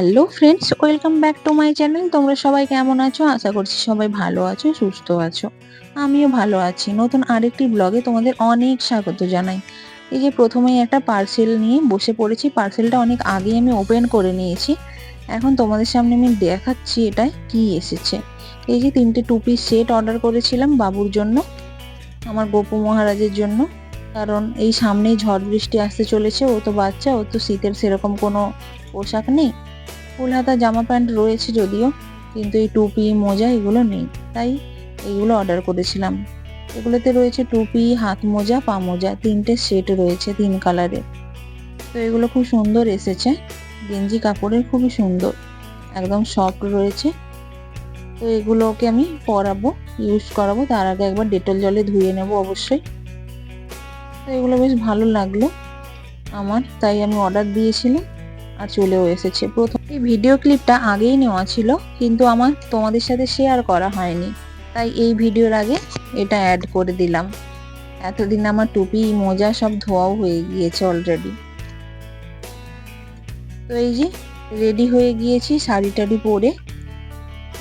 Hello friends, welcome back to my channel. তোমরা সবাই কেমন আছো? আশা করছি সবাই ভালো আছো, সুস্থ আছো। আমিও ভালো আছি। নতুন আরেকটি ব্লগে তোমাদের অনেক স্বাগত জানাই। এই যে প্রথমেই একটা পার্সেল নিয়ে বসে পড়েছি। পার্সেলটা অনেক আগে আমি ওপেন করে নিয়েছি। এখন তোমাদের সামনে আমি দেখাচ্ছি এটা কি এসেছে। এই যে তিনটে টুপি সেট অর্ডার করেছিলাম বাবুর জন্য, আমার গোপু মহারাজের জন্য। কারণ এই সামনেই ঝড় বৃষ্টি আসতে চলেছে, ও তো বাচ্চা, ও তো শীতের সেরকম কোনো পোশাক নেই। ফুল হাতা জামা প্যান্ট রয়েছে যদিও, কিন্তু এই টুপি, মোজা এগুলো নেই। তাই এইগুলো অর্ডার করেছিলাম। এগুলোতে রয়েছে টুপি, হাত মোজা, পা মোজা, তিনটে সেট রয়েছে, তিন কালারের তো এগুলো খুব সুন্দর এসেছে। গেঞ্জি কাপড়ের খুবই সুন্দর। একদম সফট রয়েছে। তো এগুলোকে আমি পরাবো ইউজ করাবো। তার আগে একবার ডেটল জলে ধুয়ে নেব অবশ্যই। তো এগুলো বেশ ভালো লাগল আমার, তাই আমি অর্ডার দিয়েছিলাম। চলেও এসেছে। প্রথম এই ভিডিও ক্লিপটা আগেই নেওয়া ছিল, কিন্তু আমার তোমাদের সাথে শেয়ার করা হয়নি। তাই এই ভিডিওর আগে এটা অ্যাড করে দিলাম। এতদিন আমার টুপি, মোজা সব ধোয়াও হয়ে গিয়েছে অলরেডি তো এই যে রেডি হয়ে গিয়েছি শাড়ি টাড়ি পরে।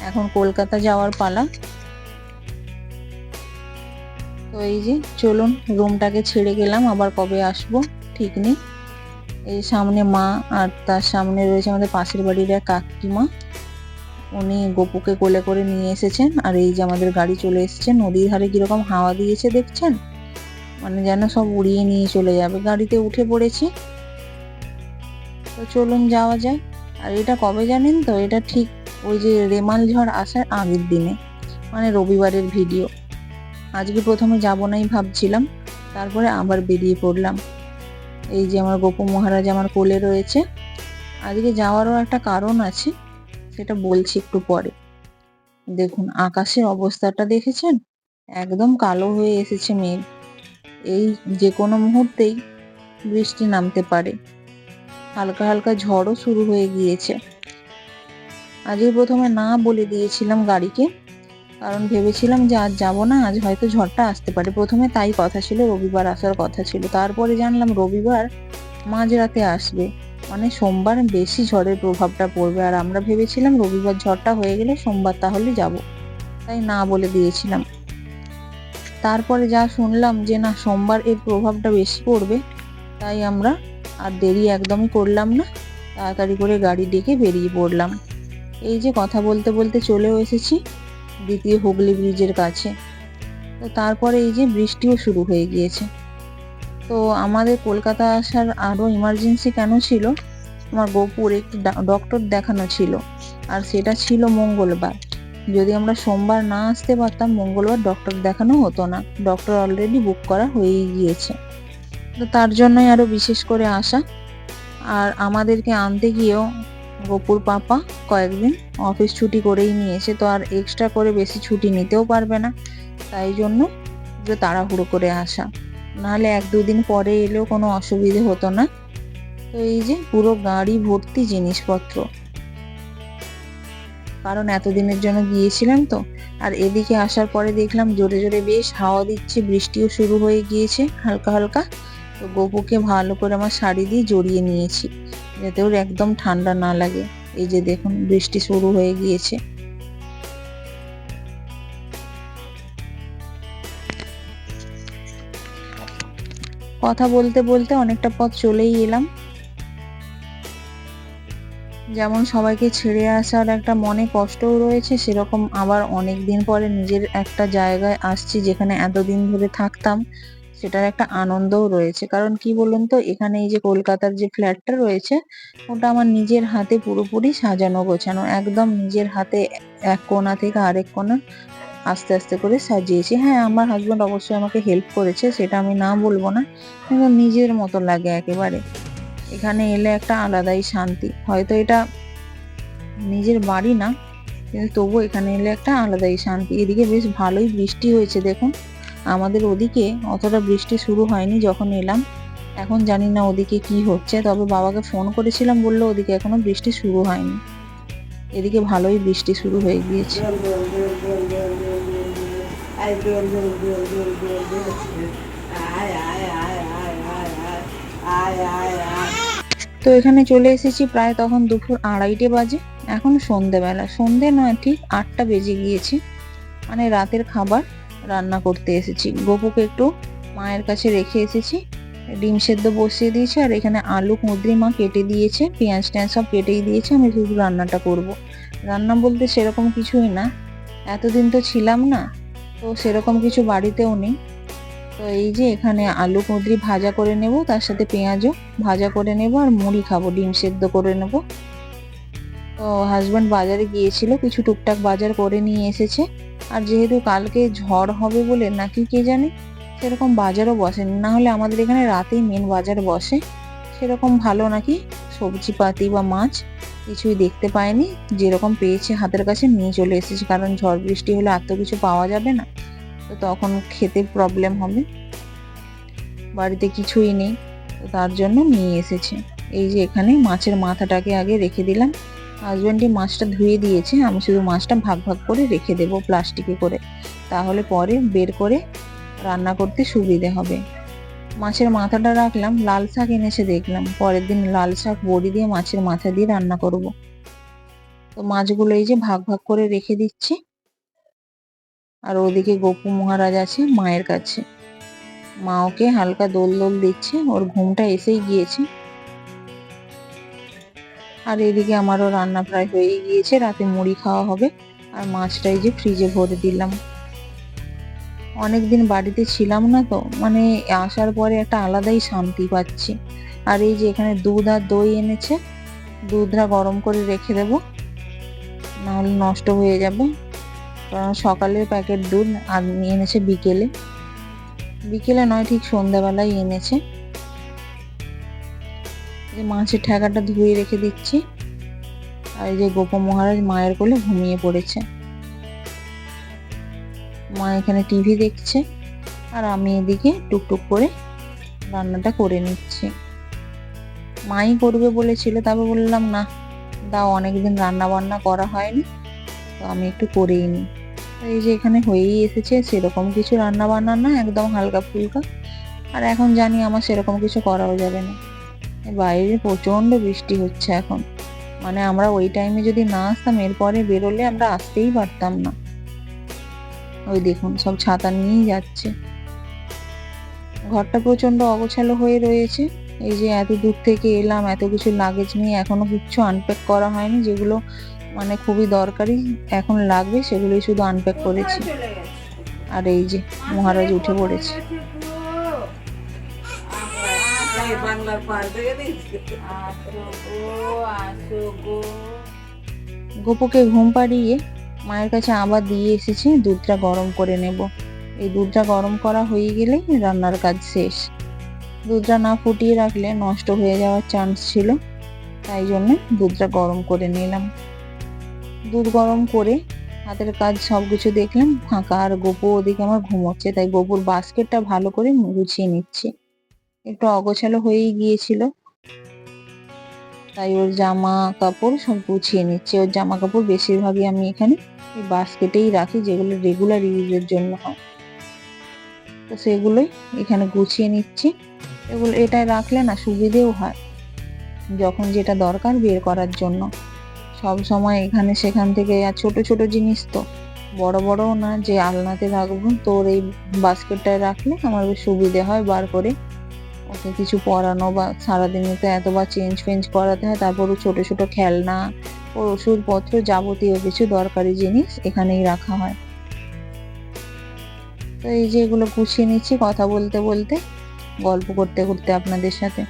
এখন কলকাতা যাওয়ার পালা। তো এই যে, চলুন রুমটাকে ছেড়ে গেলাম, আবার কবে আসব, ঠিক নেই। এই সামনে মা আর তার সামনে রয়েছে আমাদের পাশের বাড়ির এক কাকিমা। উনি গপুকে কোলে করে নিয়ে এসেছেন আর এই যে আমাদের গাড়ি চলে এসেছে, নদীর ধারে কীরকম হাওয়া দিয়েছে দেখছেন? মানে যেন সব উড়িয়ে নিয়ে চলে যাবে। গাড়িতে উঠে পড়েছি। তো চলুন যাওয়া যায় আর এটা কবে জানেন তো? এটা ঠিক ওই যে রেমাল ঝড় আসার আগের দিনে মানে রবিবারের ভিডিও। আজকে প্রথমে যাব নাই ভাবছিলাম, তারপরে আবার বেরিয়ে পড়লাম। এই যে আমার গোপু মহারাজ আমার কোলে রয়েছে। আজকে যাওয়ারও একটা কারণ আছে, সেটা বলছি একটু পরে। দেখুন, আকাশের অবস্থাটা দেখেছেন? একদম কালো হয়ে এসেছে মেঘ। এই যে কোনো মুহূর্তেই বৃষ্টি নামতে পারে। হালকা হালকা ঝড়ও শুরু হয়ে গিয়েছে। আজকে প্রথমে না বলে দিয়েছিলাম গাড়িকে। কারণ ভেবেছিলাম যে আজ যাব না, আজ হয়তো ঝড়টা আসতে পারে। প্রথমে তাই কথা ছিল, রবিবার আসার কথা ছিল। তারপরে জানলাম রবিবার মাঝরাতে আসবে। মানে সোমবার বেশি ঝড়ের প্রভাবটা পড়বে। আর আমরা ভেবেছিলাম রবিবার ঝড়টা হয়ে গেলে সোমবার তাহলে যাব। তাই না বলে দিয়েছিলাম। তারপরে যা শুনলাম যে না, সোমবার এর প্রভাবটা বেশি পড়বে, তাই আমরা আর দেরি একদমই করলাম না। তাড়াতাড়ি করে গাড়ি ডেকে বেরিয়ে পড়লাম। এই যে কথা বলতে বলতে চলেও এসেছি। দ্বিতীয় হুগলি ব্রিজের কাছে। তো তারপরে এই যে বৃষ্টিও শুরু হয়ে গিয়েছে। তো আমাদের কলকাতা আসার আরও ইমার্জেন্সি কেন ছিল? আমার গোপুর একটু ডক্টর দেখানো ছিল। আর সেটা ছিল মঙ্গলবার। যদি আমরা সোমবার না আসতে পারতাম, মঙ্গলবার ডক্টর দেখানো হতো না। ডক্টর অলরেডি বুক করা হয়েই গিয়েছে। তো তার জন্যই আরও বিশেষ করে আসা আর আমাদেরকে আনতে গিয়েও গোপুর পাপা কয়েকদিন অফিস ছুটি করেই নিয়েছে তো আর এক্সট্রা করে বেশি ছুটি নিতেও পারবে না। তাই জন্য একটু তাড়াহুড়ো করে আসা। নাহলে এক দুদিন পরে এলেও কোনো অসুবিধে হতো না। তো এই যে পুরো গাড়ি ভর্তি জিনিসপত্র। কারণ এতদিনের জন্য গিয়েছিলাম তো। আর এদিকে আসার পরে দেখলাম জোরে জোরে বেশ হাওয়া দিচ্ছে, বৃষ্টিও শুরু হয়ে গিয়েছে হালকা হালকা। তো গোপুকে ভালো করে আমার শাড়ি দিয়ে জড়িয়ে নিয়েছি। যাতে ওর একদম ঠান্ডা না লাগে। এই যে দেখুন, বৃষ্টি শুরু হয়ে গিয়েছে। কথা বলতে বলতে অনেকটা পথ চলেই এলাম। যেমন সবাইকে ছেড়ে আসার একটা মনে কষ্টও রয়েছে, সেরকম আবার অনেক দিন পরে নিজের একটা জায়গায় আসছি যেখানে এতদিন ধরে থাকতাম। সেটার একটা আনন্দও রয়েছে। কারণ কি বলুন তো, এখানে এই যে কলকাতার যে ফ্ল্যাটটা রয়েছে, ওটা আমার নিজের হাতে পুরোপুরি সাজানো, গোছানো। একদম নিজের হাতে এক কোণা থেকে আরেক কোণা আস্তে আস্তে করে সাজিয়েছি। হ্যাঁ আমার হাজব্যান্ড অবশ্যই আমাকে হেল্প করেছে, সেটা আমি না বলব না। কিন্তু নিজের মতো লাগে একেবারে। এখানে এলে একটা আলাদাই শান্তি। হয়তো এটা নিজের বাড়ি না, কিন্তু তবু এখানে এলে একটা আলাদাই শান্তি। এদিকে বেশ ভালোই বৃষ্টি হয়েছে, দেখুন। আমাদের ওদিকে অতটা বৃষ্টি শুরু হয়নি যখন এলাম। এখন জানি না ওদিকে কি হচ্ছে, তবে বাবাকে ফোন করেছিলাম, বলল ওদিকে এখনও বৃষ্টি শুরু হয়নি। এদিকে ভালোই বৃষ্টি শুরু হয়ে গিয়েছে। তো এখানে চলে এসেছি প্রায় তখন দুপুর আড়াইটে বাজে, এখন সন্ধেবেলা। সন্ধে নয়, ঠিক আটটা বেজে গিয়েছে। মানে রাতের খাবার। রান্না করতে এসেছি। গপুকে একটু মায়ের কাছে রেখে এসেছি। ডিম সেদ্ধ বসিয়ে দিয়েছে আর এখানে আলু, কুঁদরি মা কেটে দিয়েছে। পেঁয়াজ টেঁয়াজ সব কেটেই দিয়েছে। আমি শুধু রান্নাটা করব। রান্না বলতে সেরকম কিছুই না। এতদিন তো ছিলাম না, তো সেরকম কিছু বাড়িতেও নেই। তো এই যে এখানে আলু, কুঁদরি ভাজা করে নেব, তার সাথে পেঁয়াজও ভাজা করে নেব আর মুড়ি খাব, ডিম সেদ্ধ করে নেব। তো হাজব্যান্ড বাজারে গিয়েছিল, কিছু টুকটাক বাজার করে নিয়ে এসেছে। আর যেহেতু কালকে ঝড় হবে বলে নাকি কে জানে, সেরকম বাজারও বসেনি। না হলে আমাদের এখানে রাতেই মেন বাজার বসে। সেরকম ভালো নাকি? সবজিপাতি বা মাছ কিছুই দেখতে পায়নি যেরকম পেয়েছে হাতের কাছে নিয়ে চলে এসেছে। কারণ ঝড় বৃষ্টি হলে এত কিছু পাওয়া যাবে না। তো তখন খেতে প্রবলেম হবে। বাড়িতে কিছুই নেই। তো তার জন্য নিয়ে এসেছে। এই যে এখানে মাছের মাথাটাকে আগে রেখে দিলাম। হাজব্যান্ডই মাছটা ধুয়ে দিয়েছে, আমি শুধু মাছটা ভাগ ভাগ করে রেখে দেব প্লাস্টিকে করে। তাহলে পরে বের করে রান্না করতে সুবিধে হবে। মাছের মাথাটা রাখলাম, লাল শাক এনেছে দেখলাম। পরের দিন লাল শাক বড়ি দিয়ে মাছের মাথা দিয়ে রান্না করব। তো মাছগুলো এই যে ভাগ ভাগ করে রেখে দিচ্ছি। আর ওদিকে গপু মহারাজ আছে মায়ের কাছে। মা ওকে হালকা দোল দোল দিচ্ছে, ওর ঘুমটা এসেই গিয়েছে। আর এদিকে আমারও রান্না প্রায় হয়ে গিয়েছে, রাতে মুড়ি খাওয়া হবে আর মাছটাই যে ফ্রিজে ভরে দিলাম। অনেকদিন বাড়িতে ছিলাম না তো মানে আসার পরে একটা আলাদাই শান্তি পাচ্ছি। আর এই যে এখানে দুধ আর দই এনেছে, দুধটা গরম করে রেখে দেব, নাহলে নষ্ট হয়ে যাবে। কারণ সকালের প্যাকেট দুধ আর এনেছে বিকেলে। বিকেলে নয়, ঠিক সন্ধ্যাবেলায় এনেছে। এই মাছের ঠেকাটা ধুয়ে রেখে দিচ্ছি। আর এই যে গোপ মহারাজ মায়ের কোলে ঘুমিয়ে পড়েছে। মা এখানে টিভি দেখছে, আর আমি এদিকে টুকটুক করে রান্নাটা করে নিচ্ছি। মাই করবে বলেছিল, তবে বললাম, না, দাও, অনেকদিন রান্না বান্না করা হয়নি, তো আমি একটু করেই নিই। এই যে এখানে হয়েই এসেছে, সেরকম কিছু রান্না বান্না না, একদম হালকা ফুলকা। আর এখন জানি আমার সেরকম কিছু করাও যাবে না। বাইরে প্রচণ্ড বৃষ্টি হচ্ছে এখন। মানে আমরা ওই টাইমে যদি না আসতাম, এরপরে বেরোলে আমরা আসতেই পারতাম না। ওই দেখুন, সব ছাতা নিয়েই যাচ্ছে। ঘরটা প্রচণ্ড অগোছালো হয়ে রয়েছে। এই যে এত দূর থেকে এলাম, এত কিছু লাগেজ নিয়ে এখনও কিচ্ছু আনপ্যাক করা হয়নি। যেগুলো মানে খুবই দরকারি এখন লাগবে, সেগুলোই শুধু আনপ্যাক করেছি। আর এই যে মহারাজ উঠে পড়েছে। গোপুকে ঘুম পাড়িয়ে মায়ের কাছে আবার দিয়ে এসেছি, দুধটা গরম করে নেব। এই দুধটা গরম করা হয়ে গেলে রান্নার কাজ শেষ। দুধটা না ফুটিয়ে রাখলে নষ্ট হয়ে যাওয়ার চান্স ছিল, তাই জন্য দুধটা গরম করে নিলাম। দুধ গরম করে হাতের কাজ সব কিছু দেখলাম, ফাঁকা আর গোপু ওদিকে আমার ঘুমোচ্ছে, তাই গোপুর বাস্কেটটা ভালো করে গুছিয়ে নিচ্ছি। একটু অগোছালো হয়েই গিয়েছিল। তাই ওর জামা কাপড় সব গুছিয়ে নিচ্ছে। ওর জামা কাপড় বেশিরভাগই আমি এখানে এই বাস্কেটেই রাখি, যেগুলো রেগুলার ইউজের জন্য হয়। তো সেগুলোই এখানে গুছিয়ে নিচ্ছি। এগুলো এটায় রাখলে না সুবিধেও হয়, যখন যেটা দরকার বের করার জন্য। সব সময় এখানে সেখান থেকে, আর ছোট ছোট জিনিস তো। বড়, বড়ও না, যে আলনাতে রাখব, তোর এই বাস্কেটটায় রাখলে আমার সুবিধে হয় বার করে। ওকে কিছু পড়ানো বা সারাদিনে তো এতবার চেঞ্জ ফেঞ্জ করাতে হয় তারপর ছোটো ছোটো খেলনা ওর ওষুধপত্র যাবতীয় কিছু দরকারি জিনিস এখানেই রাখা হয়। তো এই যে এগুলো গুছিয়ে নিচ্ছি কথা বলতে বলতে, গল্প করতে করতে আপনাদের সাথে।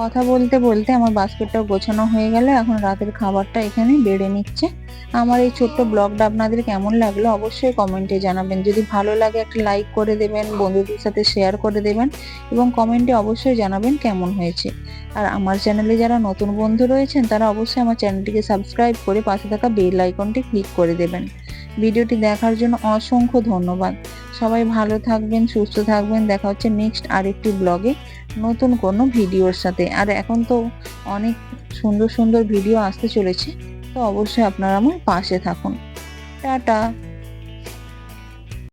কথা বলতে বলতে আমার বাস্কেটটাও গোছানো হয়ে গেল। এখন রাতের খাবারটা এখানে বেড়ে নিচ্ছে। আমার এই ছোট্ট ব্লগটা আপনাদের কেমন লাগল অবশ্যই কমেন্টে জানাবেন। যদি ভালো লাগে একটা লাইক করে দেবেন, বন্ধুদের সাথে শেয়ার করে দেবেন এবং কমেন্টে অবশ্যই জানাবেন কেমন হয়েছে। আর আমার চ্যানেলে যারা নতুন বন্ধু রয়েছেন, তারা অবশ্যই আমার চ্যানেলটিকে সাবস্ক্রাইব করে পাশে থাকা বেল আইকনটি ক্লিক করে দেবেন। ভিডিওটি দেখার জন্য অসংখ্য ধন্যবাদ। সবাই ভালো থাকবেন, সুস্থ থাকবেন। দেখা হচ্ছে নেক্সট আরেকটি ব্লগে। নতুন কোনো ভিডিওর সাথে। আর এখন তো অনেক সুন্দর সুন্দর ভিডিও আসতে চলেছে, তো অবশ্যই আপনারা আমার পাশে থাকুন। টাটা।